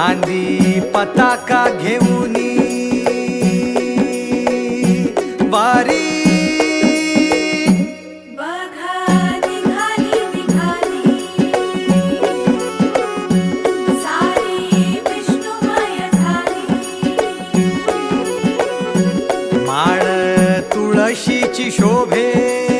खांदी पताका घेऊनी वारी. माळ तुळशीची शोभे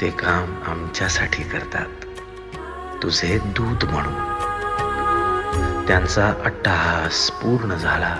ते काम आमच्यासाठी करतात. तुझे दूत म्हणून. त्यांचा अट्टहास पूर्ण झाला.